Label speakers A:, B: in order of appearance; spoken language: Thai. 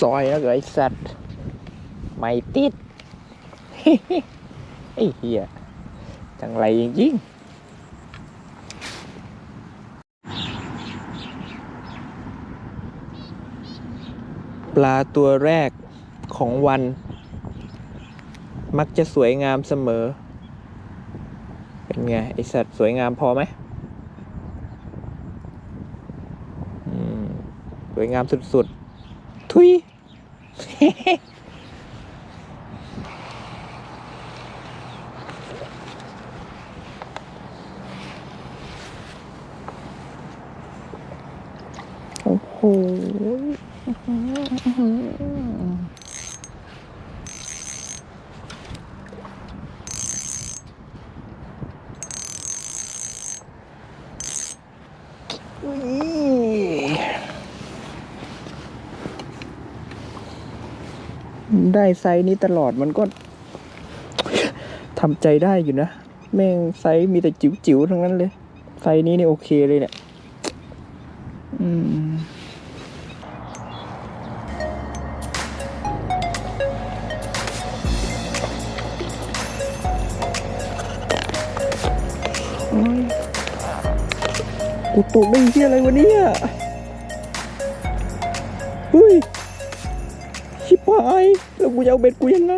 A: ซอยแล้วก็ไอ้สัตว์ ไม่ติดไอ้เหี้ยจังไรจริงๆปลาตัวแรกของวัน มักจะสวยงามเสมอ เป็นไง ไอสัตว์สวยงามพอไหมอืมสวยงามสุดๆ ทุยโอ้โห อุ๊ย ได้ไซส์นี้ตลอดมันก็ทำใจได้อยู่นะ แม่งไซส์มีแต่จิ๋วๆทั้งนั้นเลย ไซส์นี้นี่โอเคเลยเนี่ย อืมกูตกได้ที่อะไรวะเนี่ยเฮ้ย ชิบหาย แล้วกูจะเอาเบ็ดกูยังไง